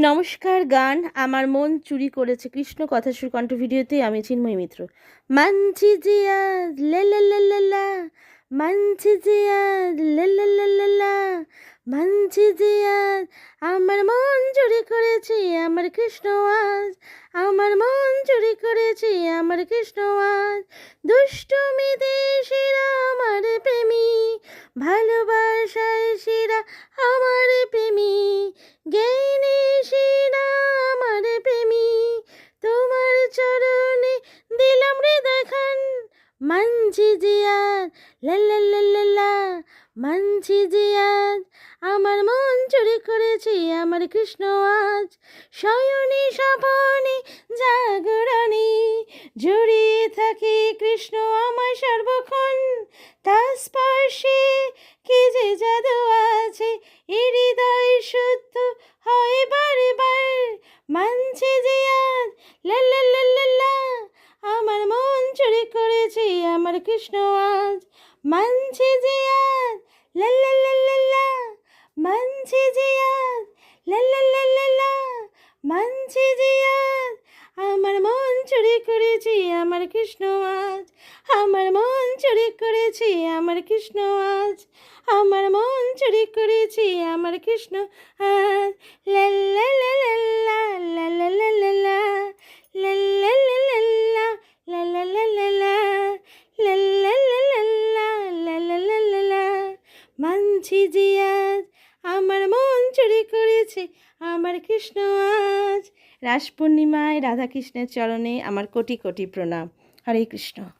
নমস্কার গান, আমার মন চুরি করেছে। কৃষ্ণ কথা সুর কণ্ঠ ভিডিওতে আমি চিন্ময় মিত্র। মানছি মানছি মানছি আমার মন চুরি করেছে, আমার কৃষ্ণ আজ, আমার মন চুরি করেছে, আমার কৃষ্ণ আজ। দুষ্টমি দেশিরা আমার প্রেমী ভালোবাসায় লা মানছি জিয়াদ, আমার মন চুরি করেছি, আমার কৃষ্ণ আজ। শয়নী স্বপনে জাগরণে জড়িয়ে থাকি, কৃষ্ণ আমার সর্বক্ষণ। তার স্পর্শে কি যে জাদু আছে হৃদয় শুদ্ধ হয় বারে বার মানছে যে আজ আমার মন চুরি করেছে আমার কৃষ্ণ আজ মানছে যে আজ, লা লা লা লা লা, মানছে যে আজ, লা লা লা লা লা, মানছে যে আজ। আমার মন চুরি করেছি আমার কৃষ্ণ আজ, আমার মন চুরি করেছি আমার কৃষ্ণ আজ, আমার মন চুরি করেছি আমার কৃষ্ণ আজ। লা মানছি যে আজ আমার মন চুরি করেছে, আমার কৃষ্ণ আজ। রাস পূর্ণিমায়, রাধাকৃষ্ণের চরণে আমার কোটি কোটি প্রণাম। হরে কৃষ্ণ।